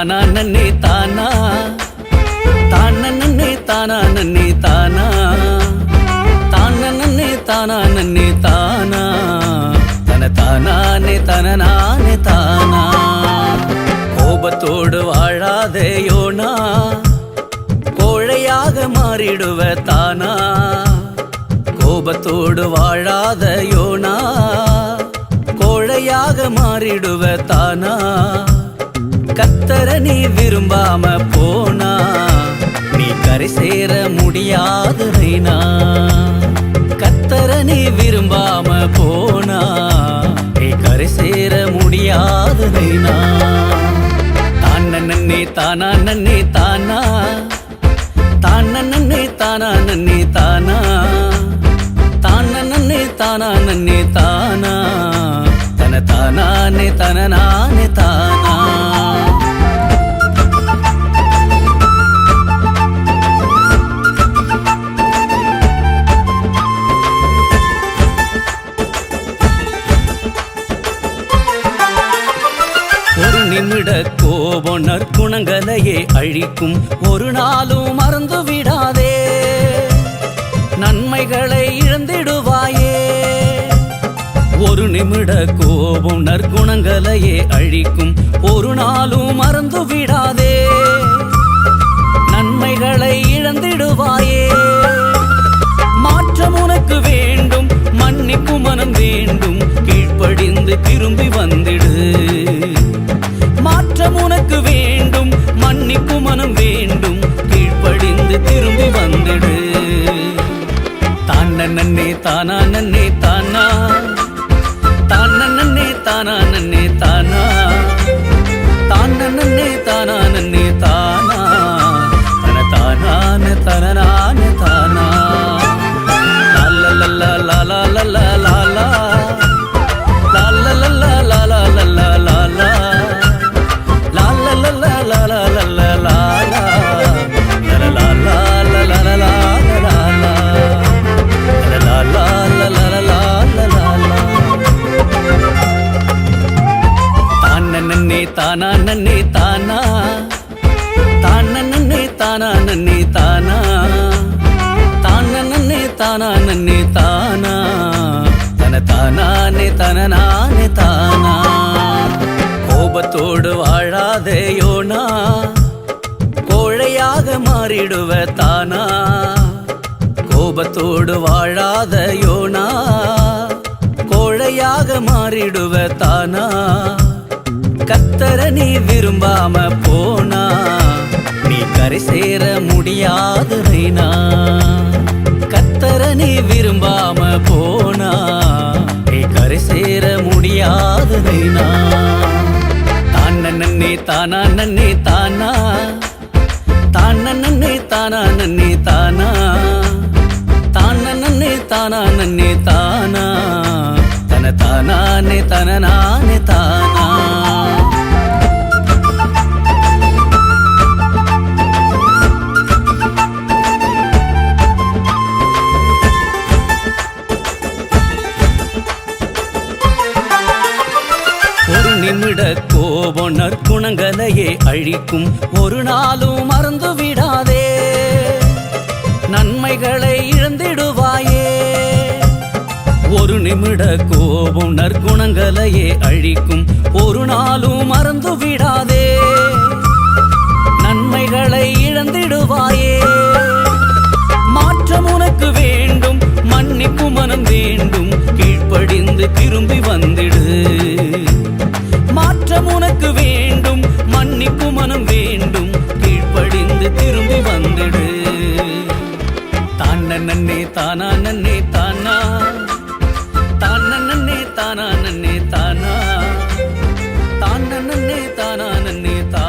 தானா நன்னே தானா? தான நன்னே தானா நன்னே தானா? தான நன்னே தானா நன்னே தானா? தன தானானே தன நானே தானா? கோபத்தோடு வாழாதேயோனா கோழையாக மாறிடுவ தானா? கோபத்தோடு வாழாத யோனா? கோழையாக மாறிடுவ தானா? கத்தர நீ விரும்பாம போனா நீ கரை சேர முடியாது நைனா கத்தர நீ விரும்பாம போனா நீ கரை சேர முடியாது நைனா தான நன்னே தானா நன்னே தானா? தான் நன்னே தானா நன்னே தானா? தான் நன்னே தானா நன்னே தானா? தன தானானே தன நானே தானா நிமிட கோபம் நற்குணங்களையே அழிக்கும். ஒரு நாளும் மறந்து விடாதே. நன்மைகளை இழந்திடுவாயே. ஒரு நிமிட கோபம் நற்குணங்களையே அழிக்கும். ஒரு நாளும் மறந்து விடாதே. நன்மைகளை இழந்திடுவாயே. மாற்றம் உனக்கு வேண்டும். மன்னிக்கும் மனம் வேண்டும். கீழ்ப்படிந்து திரும்பி நன்னே தானா நன்னே தானா? தான் நன்னே தானா நன்னே தானா? தான் நன்னே தானா நன்னே தானா தானா நன்னே தானா? தான நன்னே தானா நன்னே தானா? தன தானானே தன நானே தானா? கோபத்தோடு வாழாதேயோனா கோழையாக மாறிடுவ தானா? கோபத்தோடு வாழாத யோனா? கோழையாக மாறிடுவ தானா? கத்தர நீ விரும்பாம போனா? கரை சேர முடியாது நைனா கத்தர விரும்பாம போனா நீ கரை சேர முடியாது நைனா. தான் நன்னே தானா நன்னே தானா. தான் நன்னே தானா நன்னே தானா. தான் நன்னே தானா நன்னே தானா. தன தானானே தன நானே தானா. ஒரு நிமிட கோபம் நற்குணங்களையே அழிக்கும். ஒரு நாளும் மறந்து விடாதே. நன்மைகளை இழந்திடுவாயே. ஒரு நிமிட கோபம் நற்குணங்களையே அழிக்கும். ஒரு நாளும் மறந்து விடாதே. நன்மைகளை இழந்திடுவாயே. மாற்றம் உனக்கு வேண்டும். மன்னிக்கும் மனம் வேண்டும். கீழ்ப்படிந்து திரும்பி வந்திடு ತನ್ನ ನನ್ನೆ ತಾನ ನನ್ನೆ ತಾನ ತಾನ ನನ್ನೆ ತಾನ ನನ್ನೆ ತಾನ ತಾನ ನನ್ನೆ ತಾನ ನನ್ನೆ ತಾನ